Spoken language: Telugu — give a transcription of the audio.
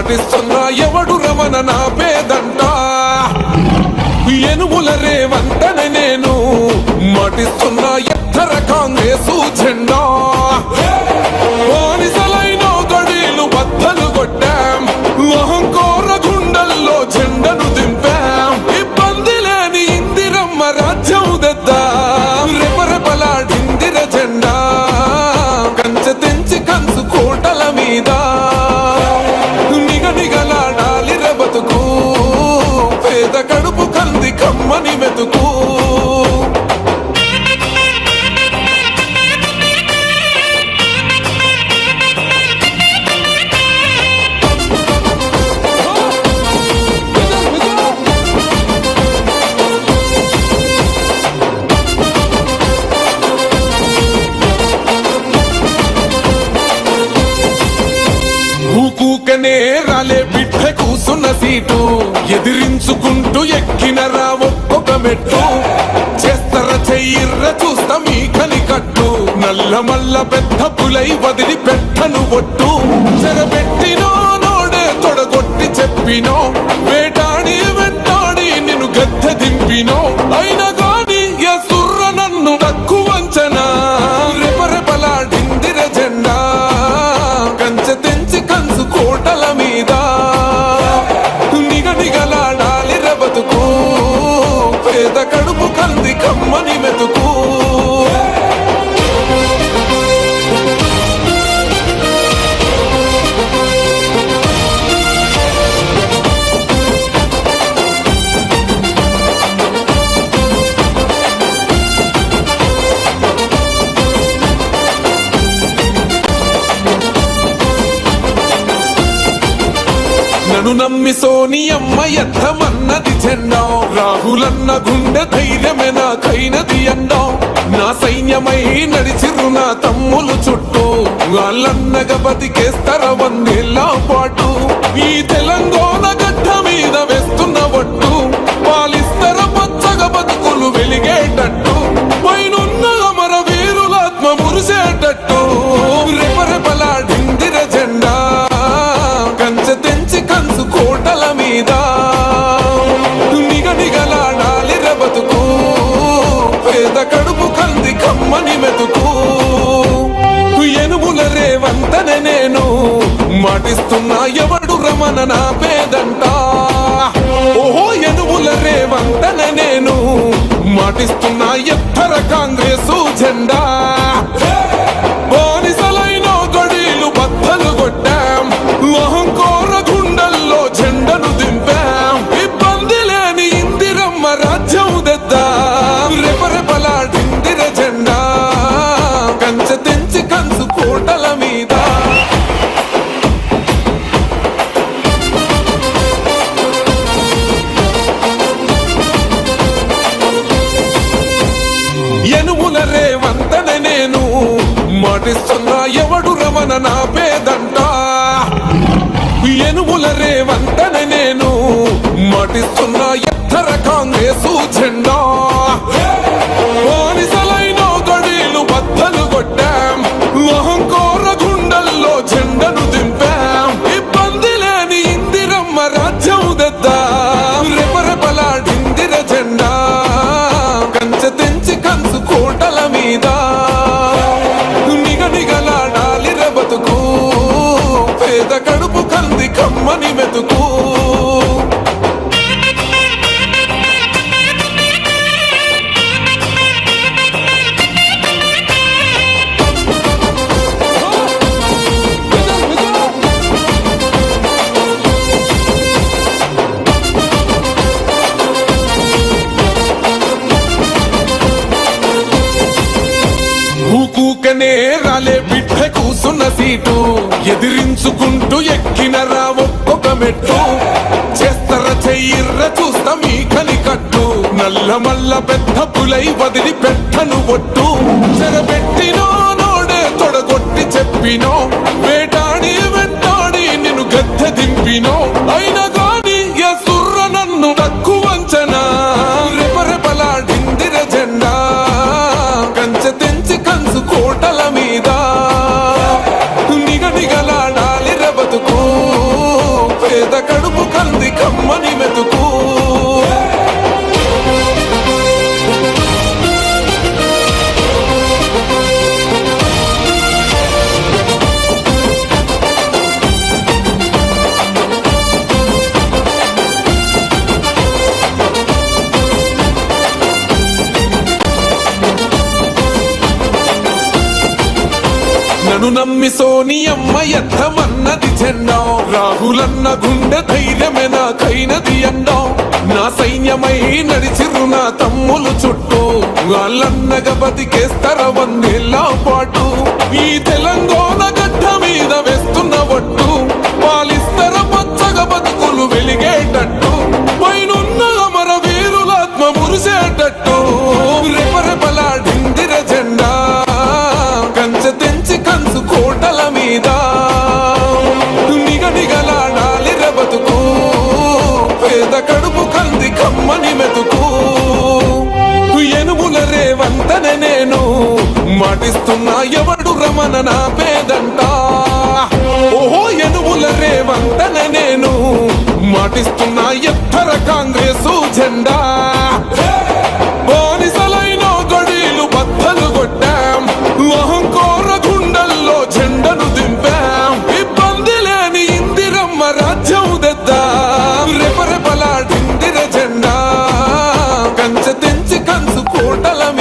పాటిస్తున్నా ఎవడు రమణ నా పేదంట. ఎనుముల రేవంతని నేను. మాటిస్తున్నా ఎత్తర కాంగ్రెసు జెండా. కమ్మని మెతుకు చేస్తర చెయ్యిర్ర చూస్తా మీ కనికట్టు నల్ల మల్ల పెద్ద పులై వదిలి పెట్టను ఒట్టు. చెరబెట్టినో నోడే తొడగొట్టి చెప్పినో. వేటాడి వెంటాడి నిన్ను గద్దె దింపినో. అయిన నన్ను నమ్మి సోనియమ్మ ఎత్తమన్నది చెండా రాహులన్న గుండె ధైర్యమే నాకైనది అన్నా నా సైన్యమై నడిచిరు నా తమ్ములు చుట్టూ. వాళ్ళన్నగా బతికేస్తర వందేళ్ళ పాటు. ఈ తెలంగాణ గడ్డ మీద వేస్తున్న ఒట్టు పాలిస్తర పచ్చగా బతుకులు వెలిగేటట్టు. పైనున్న అమర వీరులాత్మ మురిసేటట్టు. మణి కమ్మని మెతుకు ఎనుముల రేవంతనే నేను. మాటిస్తున్నా ఎవడు రమణ నా పేదంట. ఓహో ఎనుముల రేవంతనే నేను. మాటిస్తున్నా ఎత్తర కాంగ్రెసు జెండా. ఎవడు నా పేద పేద కడుపు కంది కమ్మని మెతుకు ఊకూకనే రాలే సీటు ఎదిరించుకుంటూ ఎక్కిన రా ఒక్కొక్క మెట్టు. చేస్తర చెయ్యిర్ర చూస్తా మీ కనికట్టు. నల్ల మల్ల పెద్ద పులై వదిలి పెట్టను ఒట్టు. చెరబెట్టు నన్ను నమ్మి సోనియమ్మ ఎత్తమన్నది చెండా రాహులన్న గుండె ధైర్యమే నాకైనది అండా నా సైన్యమై నడిచిరు నా తమ్ములు చుట్టూ. వాళ్ళన్నగా బతికేస్తర వందేళ్ళ పాటు ఈ తెలంగాణ కోటల మీద పేద కడుపు కంది కమ్మని మెతుకు. ఎనుముల రేవంతనే నేను మాటిస్తున్నా ఎవడు రమణ నా పేదంట. ఓహో ఎనుముల రేవంతన నేను మాటిస్తున్నా ఎత్తర కాంగ్రెసు జెండా. Mandalam.